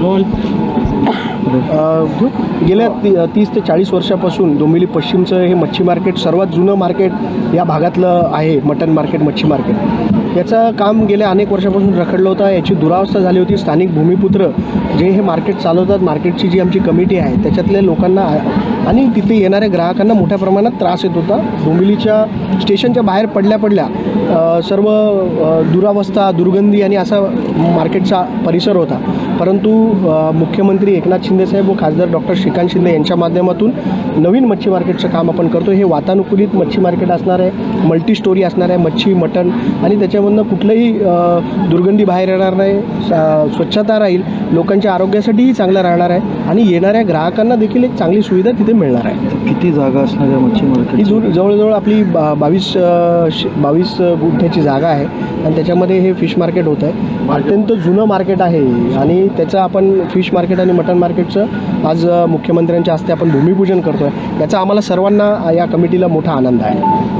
बोल गेल्या ती तीस ते चाळीस वर्षापासून डोंबिवली पश्चिमचं हे मच्छी मार्केट सर्वात जुनं मार्केट या भागातलं आहे मटन मार्केट मच्छी मार्केट. याचं काम गेल्या अनेक वर्षापासून रखडलं होतं. याची दुरावस्था झाली होती. स्थानिक भूमिपुत्र जे हे मार्केट चालवतात मार्केटची जी आमची कमिटी आहे त्याच्यातल्या लोकांना आणि तिथे येणाऱ्या ग्राहकांना मोठ्या प्रमाणात त्रास येत होता. डोंबिवलीच्या स्टेशनच्या बाहेर पडल्या पडल्या सर्व दुरावस्था दुर्गंधी आणि असा मार्केटचा परिसर होता. परंतु मुख्यमंत्री एकनाथ शिंदेसाहेब व खासदार डॉक्टर श्रीकांत शिंदे यांच्या माध्यमातून नवीन मच्छी मार्केटचं काम आपण करतो हे वातानुकूलित मच्छी मार्केट असणार आहे मल्टी स्टोरी असणार आहे मच्छी मटण आणि त्याच्यामधनं कुठलंही दुर्गंधी बाहेर येणार नाही स- स्वच्छता राहील लोकांच्या आरोग्यासाठीही चांगलं राहणार आहे आणि येणाऱ्या ग्राहकांना देखील एक चांगली सुविधा तिथे मिळणार आहे. किती जागा असणार आहे मच्छी ही मार्केट जवळ जवळजवळ आपली बा बावीस बावीस गुंठ्याची जागा आहे आणि त्याच्यामध्ये हे फिश मार्केट होतं आहे अत्यंत जुनं मार्केट आहे आणि त्याचं आपण फिश मार्केट आणि मटन मार्केटचं आज मुख्यमंत्र्यांच्या हस्ते आपण भूमिपूजन करतो आहे याचा आम्हाला सर्वांना या कमिटीला मोठा आनंद आहे.